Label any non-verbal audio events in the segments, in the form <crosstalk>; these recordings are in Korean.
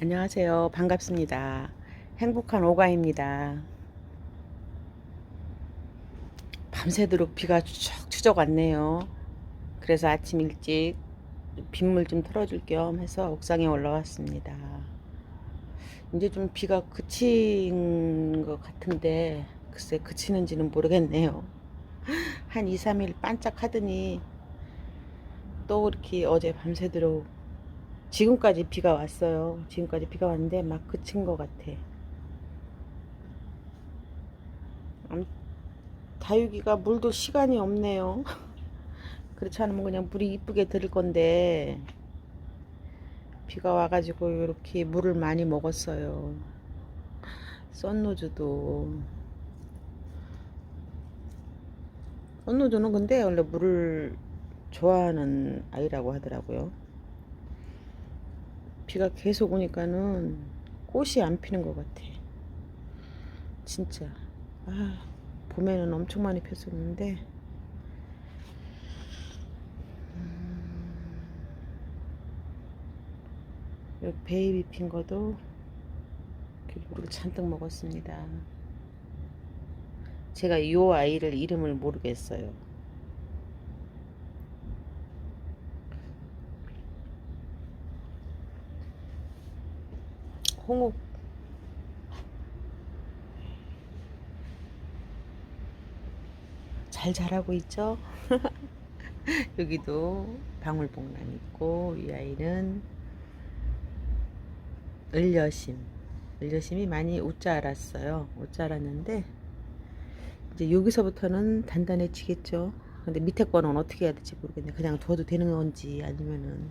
안녕하세요. 반갑습니다. 행복한 오가입니다. 밤새도록 비가 추적 추적 왔네요. 그래서 아침 일찍 빗물 좀 털어줄 겸 해서 옥상에 올라왔습니다. 이제 좀 비가 그친 것 같은데 글쎄 그치는지는 모르겠네요. 한 2, 3일 반짝하더니 또 이렇게 어제 밤새도록 지금까지 비가 왔어요. 지금까지 비가 왔는데 막 그친 것 같아. 암- 다육이가 물도 시간이 없네요. <laughs> 그렇지 않으면 그냥 물이 이쁘게 들을 건데 비가 와가지고 이렇게 물을 많이 먹었어요. 썬노즈도 썬노즈는 근데 원래 물을 좋아하는 아이라고 하더라고요. 비가 계속 오니까는 꽃이 안 피는 것 같아. 진짜. 아, 봄에는 엄청 많이 폈었는데. 음, 요 베이비 핀 거도 물을 잔뜩 먹었습니다. 제가 이 아이를 이름을 모르겠어요. 홍옥 잘 자라고 있죠? <laughs> 여기도 방울복랑 있고 이 아이는 을여심. 을여심이 많이 웃자랐어요. 웃자랐는데 이제 여기서부터는 단단해지겠죠? 근데 밑에 거는 어떻게 해야 될지 모르겠네. 그냥 둬도 되는 건지 아니면은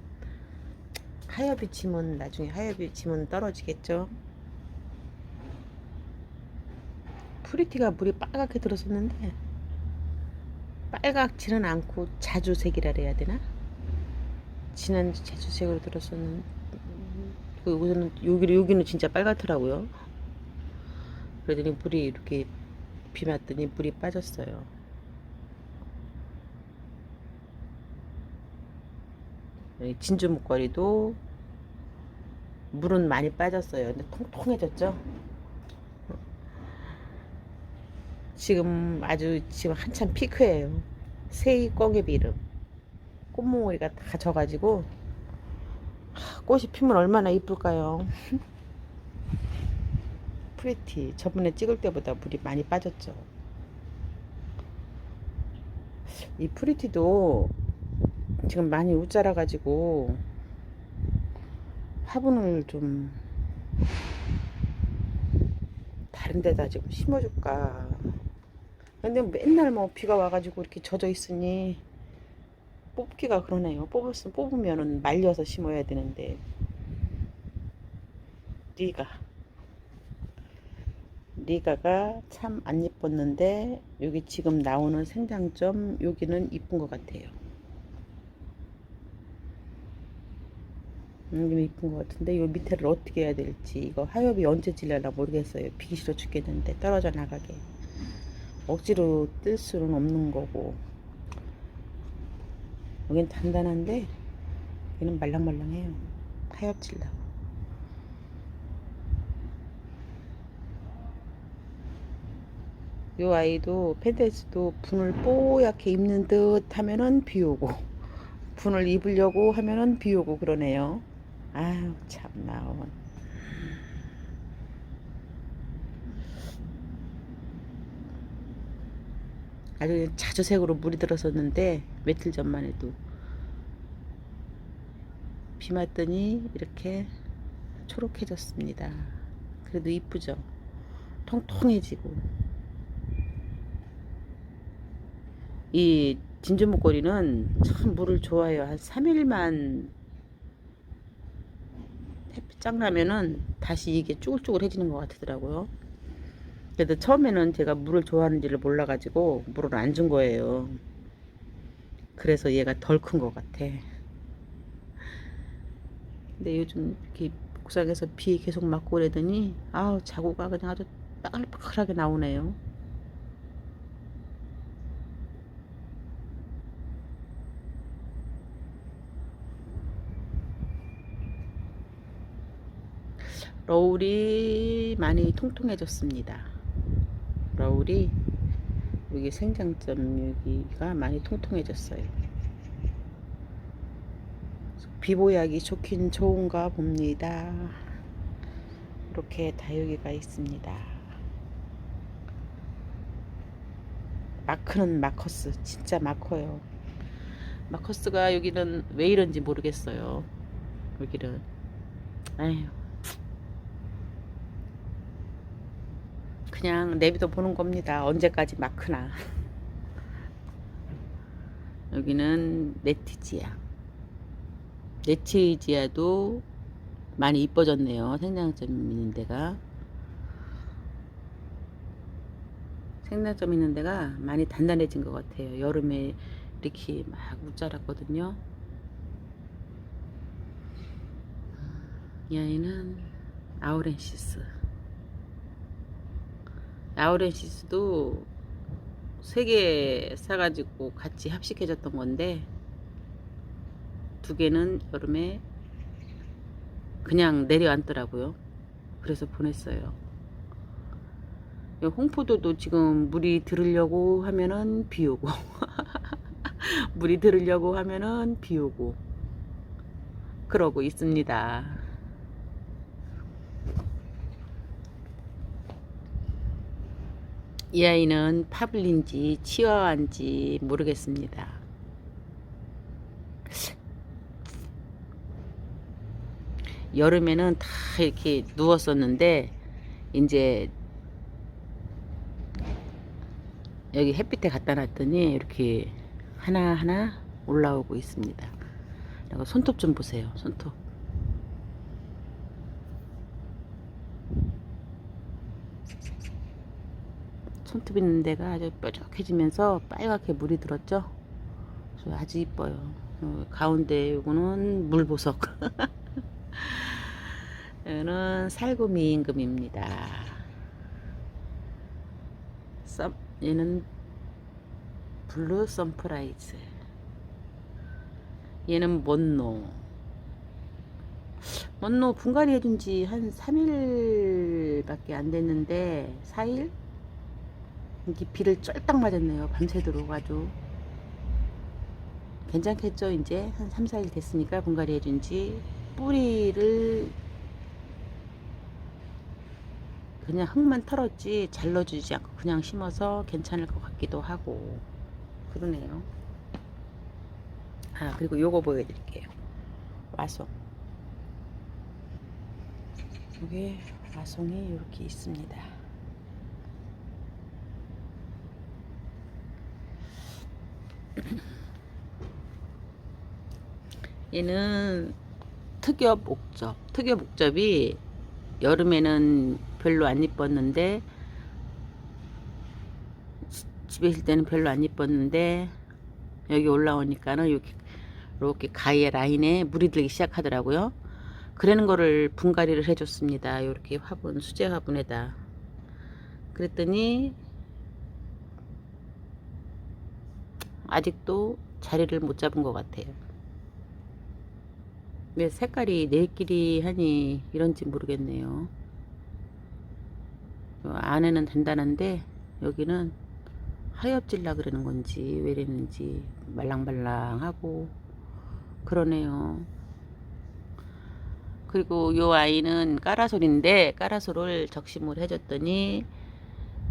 하엽이 치면 나중에 하엽이 치면 떨어지겠죠. 프리티가 물이 빨갛게 들었었는데 빨갛지는 않고 자주색이라 해야 되나? 진한 자주색으로 들었었는데 그 여기는 여기 여기는 진짜 빨갛더라고요. 그러더니 물이 이렇게 비 맞더니 물이 빠졌어요. 이 진주 목걸이도 물은 많이 빠졌어요. 근데 통통해졌죠. 지금 아주 지금 한참 피크예요. 새이 꽁엽 이름. 꽃몽오리가 다 져가지고 하, 꽃이 피면 얼마나 이쁠까요? <laughs> 프리티 저번에 찍을 때보다 물이 많이 빠졌죠. 이 프리티도 지금 많이 웃자라 가지고 화분을 좀 다른 데다 지금 심어줄까? 근데 맨날 뭐 비가 와가지고 이렇게 젖어 있으니 뽑기가 그러네요. 뽑았으면 뽑으면은 말려서 심어야 되는데. 리가. 리가가 참 안 예뻤는데 여기 지금 나오는 생장점 여기는 이쁜 것 같아요 음, 이쁜 것 같은데 이 밑에를 어떻게 해야 될지 이거 하엽이 언제 질려나 모르겠어요. 비기 싫어 죽겠는데 떨어져 나가게. 억지로 뜰 수는 없는 거고. 여긴 단단한데 얘는 말랑말랑해요. 하엽 질라고 이 아이도 펜데스도 분을 뽀얗게 입는 듯 하면은 비 오고 분을 입으려고 하면은 비 오고 그러네요 아유 참나 아주 자주색으로 물이 들었었는데 며칠 전만 해도 비 맞더니 이렇게 초록해졌습니다. 그래도 이쁘죠? 통통해지고. 이 진주 목걸이는 참 물을 좋아해요. 한 3일만 햇빛 짱 나면은 다시 이게 쭈글쭈글해지는 것 같더라고요. 그래도 처음에는 제가 물을 좋아하는지를 몰라가지고 물을 안 준 거예요. 그래서 얘가 덜 큰 것 같아. 근데 요즘 이렇게 옥상에서 비 계속 맞고 그러더니 아우 자구가 그냥 아주 빠글빠글하게 나오네요. 러울이 많이 통통해졌습니다. 러울이 여기 생장점 여기가 많이 통통해졌어요. 비보약이 좋긴 좋은가 봅니다. 이렇게 다육이가 있습니다. 마크는 마커스 진짜 마커요. 마커스가 여기는 왜 이런지 모르겠어요. 여기는 에휴 그냥 내비도 보는 겁니다. 언제까지 마크나. <laughs> 여기는 네티지아. 네티지아도 많이 이뻐졌네요. 생장점 있는 데가. 생장점 있는 데가 많이 단단해진 것 같아요. 여름에 이렇게 막 웃자랐거든요. 이 아이는 아우렌시스. 아우렌시스도 세 개 사가지고 같이 합식해줬던 건데 두 개는 여름에 그냥 내려앉더라고요. 그래서 보냈어요. 이 홍포도도 지금 물이 들으려고 하면은 비 오고 <laughs> 물이 들으려고 하면은 비 오고 그러고 있습니다. 이 아이는 파블린지 치와와인지 모르겠습니다. 여름에는 다 이렇게 누웠었는데 이제 여기 햇빛에 갖다 놨더니 이렇게 하나하나 올라오고 있습니다. 손톱 좀 보세요. 손톱. 손톱 있는 데가 아주 뾰족해지면서 빨갛게 물이 들었죠. 아주 이뻐요. 어, 가운데 요거는 물보석. <laughs> 얘는 살구미 임금입니다. 썸, 얘는 블루 선프라이즈. 얘는 먼노. 먼노 분갈이 해준 지 한 3일밖에 안 됐는데, 4일? 이게 비를 쫄딱 맞았네요. 밤새도록 아주. 괜찮겠죠? 이제 한 3, 4일 됐으니까 분갈이 해준 지 뿌리를 그냥 흙만 털었지 잘 넣어주지 않고 그냥 심어서 괜찮을 것 같기도 하고 그러네요. 아 그리고 요거 보여드릴게요. 와송. 여기 와송이 이렇게 있습니다. <laughs> 얘는 특엽 옥접. 특엽 옥접이 여름에는 별로 안 이뻤는데 집에 있을 때는 별로 안 이뻤는데 여기 올라오니까는 이렇게 이렇게 가위의 라인에 물이 들기 시작하더라고요. 그러는 거를 분갈이를 해줬습니다. 이렇게 화분 수제 화분에다 그랬더니 아직도 자리를 못 잡은 것 같아요. 왜 색깔이 내끼리 하니 이런지 모르겠네요. 요 안에는 단단한데 여기는 하엽질라 그러는 건지 왜 이랬는지 말랑말랑하고 그러네요. 그리고 요 아이는 까라솔인데 까라솔을 적심을 해줬더니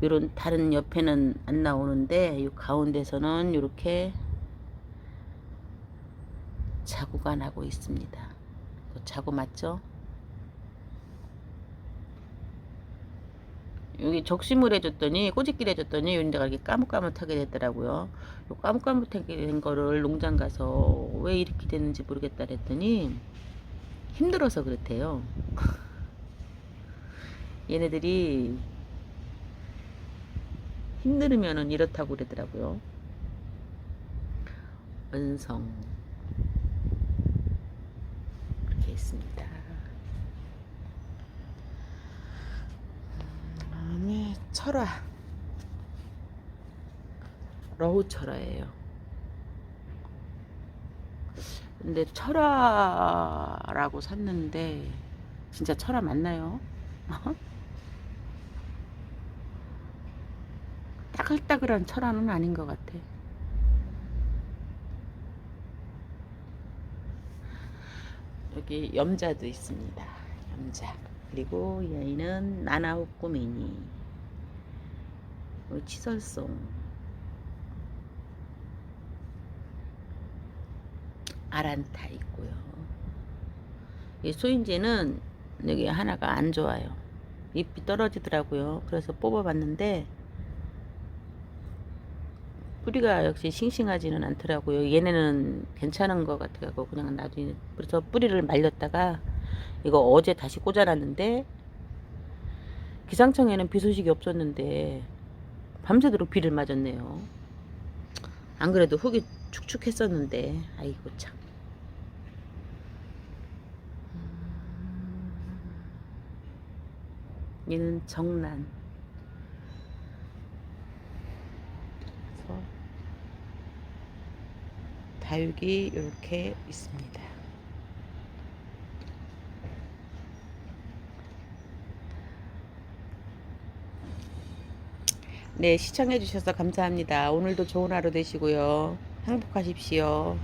요런 다른 옆에는 안 나오는데 요 가운데서는 이렇게 자구가 나고 있습니다. 그 자구 맞죠? 여기 적심을 해줬더니 꼬집기를 해줬더니 이런 데가 이렇게 까뭇까뭇하게 됐더라고요. 요 까뭇까뭇하게 된 거를 농장 가서 왜 이렇게 됐는지 모르겠다 그랬더니 힘들어서 그렇대요. <laughs> 얘네들이 힘들으면은 이렇다고 그러더라고요. 은성 이렇게 있습니다. 다음에 철화 러우 철화예요. 근데 철화라고 샀는데 진짜 철화 맞나요? <laughs> 따글따글한 철화는 아닌 것 같아. 여기 염자도 있습니다. 염자. 그리고 이 아이는 나나호꾸미니. 어, 치설송. 아란타 있고요. 이 소인제는 여기 하나가 안 좋아요. 잎이 떨어지더라고요. 그래서 뽑아봤는데 뿌리가 역시 싱싱하지는 않더라고요. 얘네는 괜찮은 것 같아가지고 그냥 놔두니 그래서 뿌리를 말렸다가 이거 어제 다시 꽂아놨는데 기상청에는 비 소식이 없었는데 밤새도록 비를 맞았네요. 안 그래도 흙이 축축했었는데 아이고 참. 얘는 정란. 그래서 다육이 이렇게 있습니다. 네, 시청해주셔서 감사합니다. 오늘도 좋은 하루 되시고요. 행복하십시오.